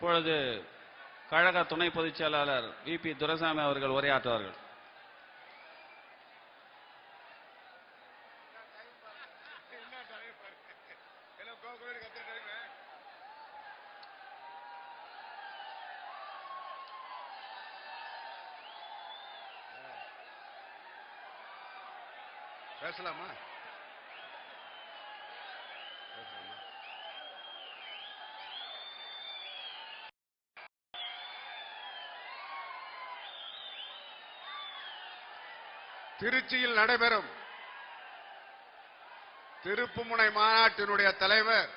இப்பொழுது கழக துணை பொதுச் செயலாளர் வி. பி. துரைசாமி அவர்கள் உரையாற்றுவார்கள். பேசலாமா? திருச்சியில் நடைபெறும். திருப்புமுனை மாநாட்டினுடைய தலைவர்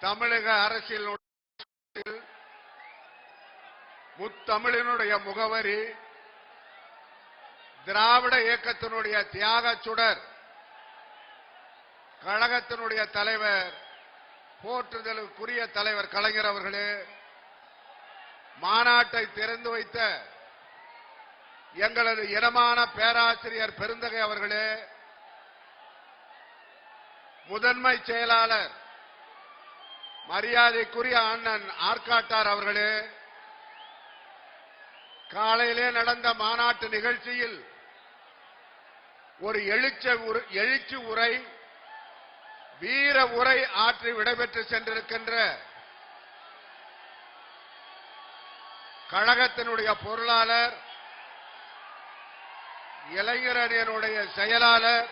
தமிழக அரசியல் முத்தமிழினுடைய முகவரி திராவிட இயக்கத்தினுடைய தியாக சுடர் கழகத்தினுடைய தலைவர் போற்றுதலுக்குரிய தலைவர் கலைஞர் அவர்களே மாநாட்டை திறந்து வைத்த எங்களது இனமான பேராசிரியர் பெருந்தகை அவர்களே முதன்மை செயலாளர் மரியாதைக்குரிய அண்ணன் ஆர்காட்டார் அவர்களே காலையிலே நடந்த மாநாட்டு நிகழ்ச்சியில் ஒரு எழுச்ச எழுச்சி உரை வீர உரை ஆற்றி விடைபெற்று சென்றிருக்கின்ற கழகத்தினுடைய பொருளாளர் இளைஞரணியனுடைய செயலாளர்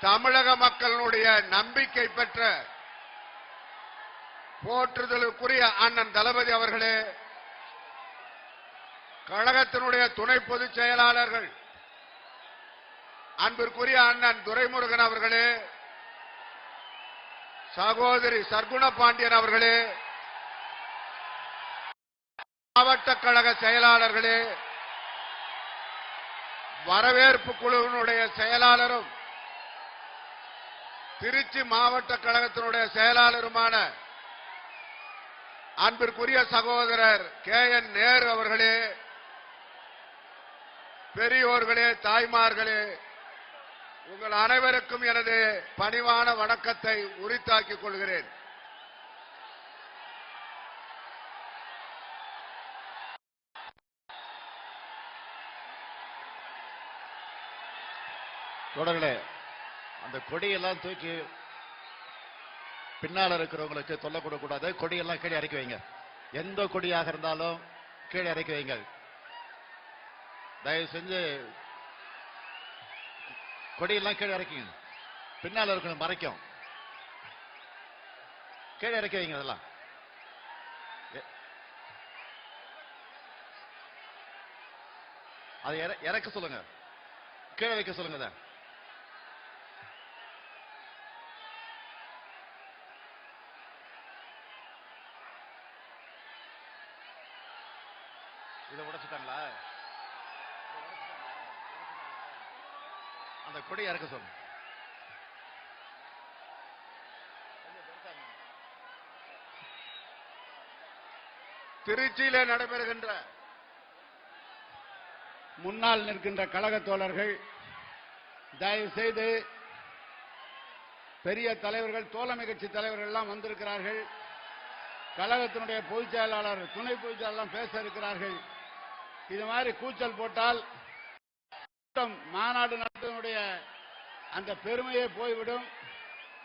தமிழக மக்களுடைய நம்பிக்கை பெற்ற போற்றுதலுக்குரிய அண்ணன் தளபதி அவர்களே கழகத்தினுடைய துணை பொதுச் செயலாளர்கள் அன்பிற்குரிய அண்ணன் துரைமுருகன் அவர்களே சகோதரி சர்க்குண பாண்டியன் அவர்களே மாவட்ட கழக செயலாளர்களே வரவேற்பு குழுவினுடைய செயலாளரும் திருச்சி மாவட்ட கழகத்தினுடைய செயலாளருமான அன்பிற்குரிய சகோதரர் கே என் நேரு அவர்களே பெரியோர்களே தாய்மார்களே உங்கள் அனைவருக்கும் எனது பணிவான வணக்கத்தை உரித்தாக்கிக் கொள்கிறேன். தொடர்களே அந்த கொடியெல்லாம் தூக்கி பின்னால இருக்கிறவங்களுக்கு தொல்லை கொடுக்கூடாது கொடியெல்லாம் கீழே இறக்கி வைங்க. எந்த கொடியாக இருந்தாலும் கீழே இறக்கி வைங்க. தயவு செஞ்சு கொடியெல்லாம் கீழே இறக்கிங்க. பின்னால இருக்கணும் மறைக்கும். கீழே இறக்கி வைங்க அதெல்லாம். அதை இறக்க சொல்லுங்க. கீழே வைக்க சொல்லுங்க தான் இதை உடைச்சிட்டாங்களா அந்த கொடி இறக்க சொல்லு. திருச்சியிலே நடைபெறுகின்ற முன்னால் நிற்கின்ற கழக தோழர்கள் தயவு செய்து பெரிய தலைவர்கள் தோழமை கட்சி தலைவர்கள் எல்லாம் வந்திருக்கிறார்கள். கழகத்தினுடைய பொதுச் செயலாளர் துணை பொதுச் செயலாளர் பேச இருக்கிறார்கள். இது மாதிரி கூச்சல் போட்டால் மாநாடு நடத்தினுடைய அந்த பெருமையே போய்விடும்.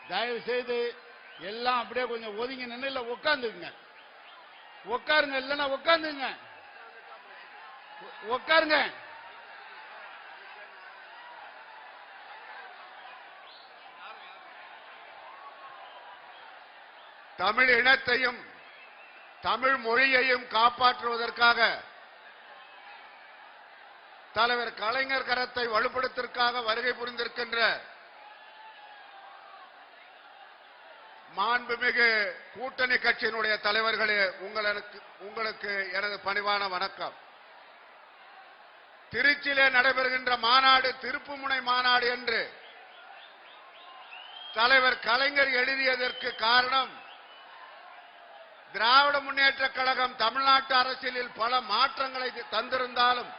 தயவு செய்து எல்லாம் அப்படியே கொஞ்சம் ஒதுங்கி நின்று இல்ல உட்காந்துக்குங்க உட்காருங்க இல்லைன்னா உட்காந்துங்க உட்காருங்க. தமிழ் இனத்தையும் தமிழ் மொழியையும் காப்பாற்றுவதற்காக தலைவர் கலைஞர் கரத்தை வலுப்படுத்திற்காக வருகை புரிந்திருக்கின்ற மாண்புமிகு கூட்டணி கட்சியினுடைய தலைவர்களே உங்களுக்கு உங்களுக்கு எனது பணிவான வணக்கம். திருச்சியிலே நடைபெறுகின்ற மாநாடு திருப்புமுனை மாநாடு என்று தலைவர் கலைஞர் எழுதியதற்கு காரணம் திராவிட முன்னேற்ற கழகம் தமிழ்நாட்டு அரசியலில் பல மாற்றங்களை தந்திருந்தாலும்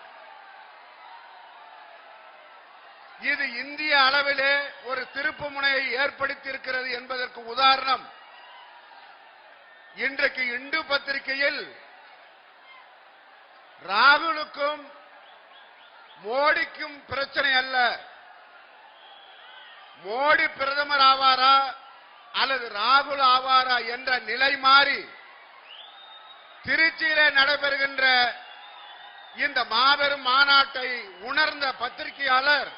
இது இந்திய அளவிலே ஒரு திருப்புமுனையை ஏற்படுத்தியிருக்கிறது என்பதற்கு உதாரணம். இன்றைக்கு இந்து பத்திரிகையில் ராகுலுக்கும் மோடிக்கும் பிரச்சனை அல்ல. மோடி பிரதமர் ஆவாரா அல்லது ராகுல் ஆவாரா என்ற நிலை மாறி திருச்சியிலே நடைபெறுகின்ற இந்த மாபெரும் மாநாட்டை உணர்ந்த பத்திரிகையாளர்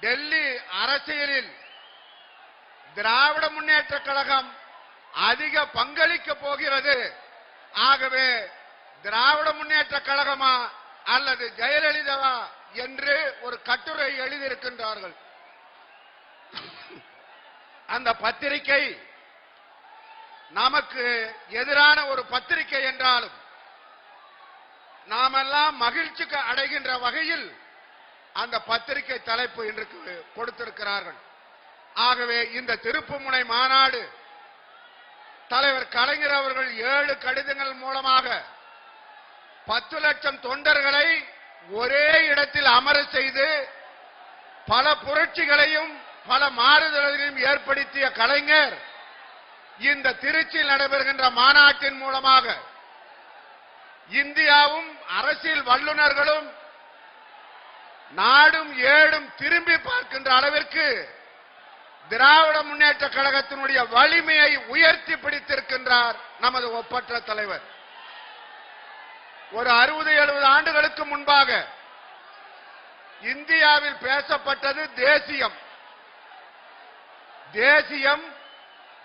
டெல்லி அரசியலில் திராவிட முன்னேற்ற கழகம் அதிக பங்களிக்க போகிறது. ஆகவே திராவிட முன்னேற்ற கழகமா அல்லது ஜெயலலிதாவா என்று ஒரு கட்டுரை எழுதியிருக்கின்றார்கள். அந்த பத்திரிகை நமக்கு எதிரான ஒரு பத்திரிகை என்றாலும் நாமெல்லாம் மகிழ்ச்சிக்கு அடைகின்ற வகையில் அந்த பத்திரிகை தலைப்பு இன்றைக்கு கொடுத்திருக்கிறார்கள். ஆகவே இந்த திருப்புமுனை மாநாடு தலைவர் கலைஞர் அவர்கள் ஏழு கடிதங்கள் மூலமாக பத்து லட்சம் தொண்டர்களை ஒரே இடத்தில் அமர செய்து பல புரட்சிகளையும் பல மாறுதல்களையும் ஏற்படுத்திய கலைஞர் இந்த திருச்சியில் நடைபெறுகின்ற மாநாட்டின் மூலமாக இந்தியாவும் அரசியல் வல்லுநர்களும் நாடும் ஏடும் திரும்பி பார்க்கின்ற அளவிற்கு திராவிட முன்னேற்ற கழகத்தினுடைய வலிமையை உயர்த்தி பிடித்திருக்கின்றார் நமது ஒப்பற்ற தலைவர். ஒரு அறுபது எழுபது ஆண்டுகளுக்கு முன்பாக இந்தியாவில் பேசப்பட்டது தேசியம். தேசியம்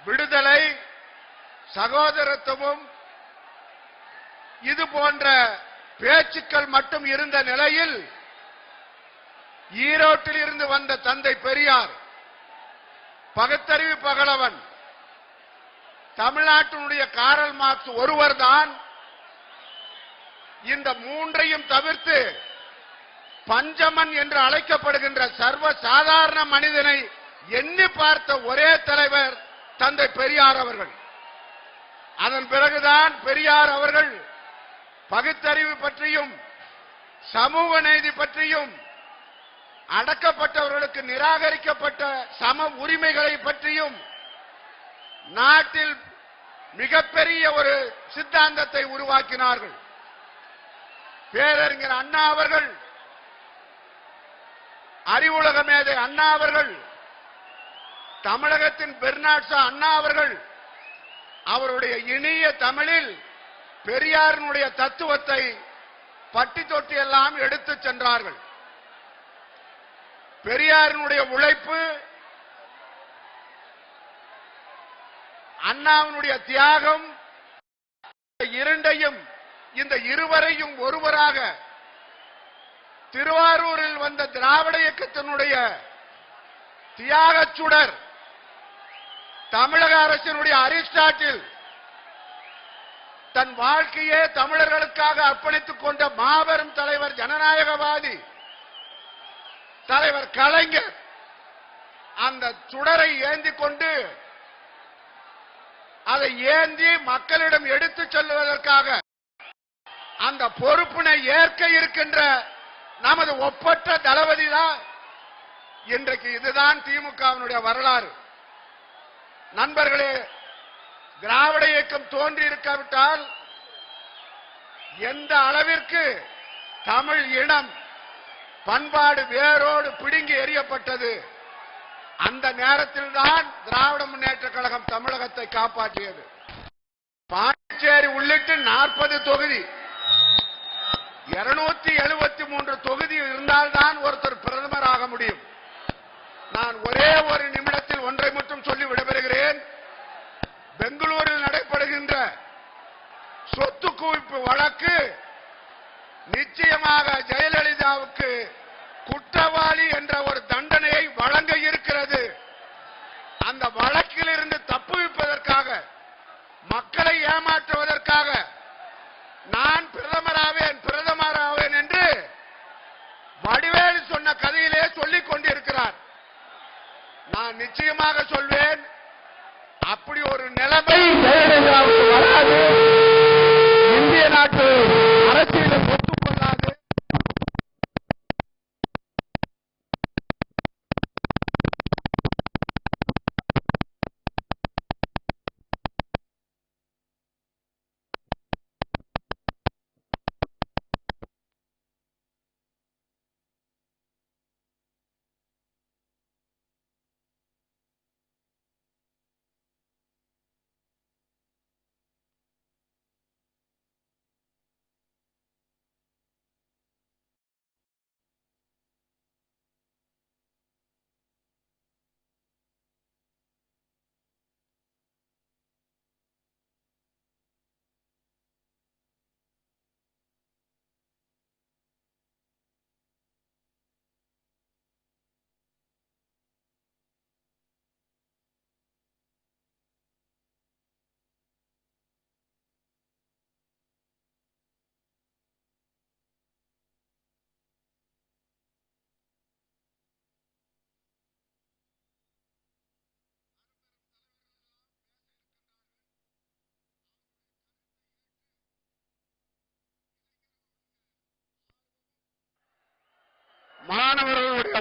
விடுதலை சகோதரத்துவம் இது போன்ற பேச்சுக்கள் மட்டும் இருந்த நிலையில் ஈரோட்டில் இருந்து வந்த தந்தை பெரியார் பகுத்தறிவு பகலவன் தமிழ்நாட்டினுடைய காரல் மார்க்ஸ் ஒருவர்தான். இந்த மூன்றையும் தவிர்த்து பஞ்சமன் என்று அழைக்கப்படுகின்ற சர்வ சாதாரண மனிதனை எண்ணி பார்த்த ஒரே தலைவர் தந்தை பெரியார் அவர்கள். அதன் பிறகுதான் பெரியார் அவர்கள் பகுத்தறிவு பற்றியும் சமூக நீதி பற்றியும் அடக்கப்பட்டவர்களுக்கு நிராகரிக்கப்பட்ட சம உரிமைகளை பற்றியும் நாட்டில் மிகப்பெரிய ஒரு சித்தாந்தத்தை உருவாக்கினார்கள். பேரறிஞர் அண்ணா அவர்கள் அறிவுலக மேதை அண்ணா அவர்கள் தமிழகத்தின் பெர்னாட்சா அண்ணா அவர்கள் அவருடைய இனிய தமிழில் பெரியாரினுடைய தத்துவத்தை பட்டி தொட்டி எல்லாம் எடுத்துச் சென்றார்கள். பெரியாரினுடைய உழைப்பு அண்ணாவினுடைய தியாகம் இரண்டையும் இந்த இருவரையும் ஒருவராக திருவாரூரில் வந்த திராவிட இயக்கத்தினுடைய தியாகச்சுடர் தமிழக அரசினுடைய அரிஸ்டாட்டில் தன் வாழ்க்கையே தமிழர்களுக்காக அர்ப்பணித்துக் கொண்ட மாபெரும் தலைவர் ஜனநாயகவாதி தலைவர் கலைஞர் அந்த சுடரை ஏந்தி கொண்டு அதை ஏந்தி மக்களிடம் எடுத்துச் செல்வதற்காக அந்த பொறுப்பினை ஏற்க இருக்கின்ற நமது ஒப்பற்ற தளபதி தான் இன்றைக்கு இதுதான் திமுகவினுடைய வரலாறு. நண்பர்களே திராவிட இயக்கம் தோன்றி இருக்காவிட்டால் எந்த அளவிற்கு தமிழ் இனம் பண்பாடு வேரோடு பிடுங்கி எறியப்பட்டது. அந்த நேரத்தில் தான் திராவிட முன்னேற்ற கழகம் தமிழகத்தை காப்பாற்றியது. பாண்டிச்சேரி உள்ளிட்டு நாற்பது தொகுதி. இருநூத்தி எழுபத்தி மூன்று தொகுதி இருந்தால்தான் ஒருத்தர் பிரதமர் ஆக முடியும். நான் ஒரே ஒரு நிமிடத்தில் ஒன்றை மட்டும் சொல்லி விடைபெறுகிறேன். பெங்களூரில் நடைபெறுகின்ற சொத்து குவிப்பு வழக்கு நிச்சயமாக ஜெயலலிதாவுக்கு குற்றவாளி என்ற ஒரு தண்டனையை வழங்க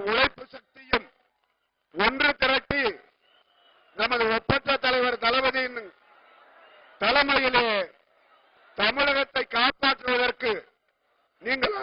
உழைப்பு சக்தியும் ஒன்று திரட்டி நமது ஒப்பற்ற தலைவர் தளபதியின் தலைமையிலே தமிழகத்தை காப்பாற்றுவதற்கு நீங்கள்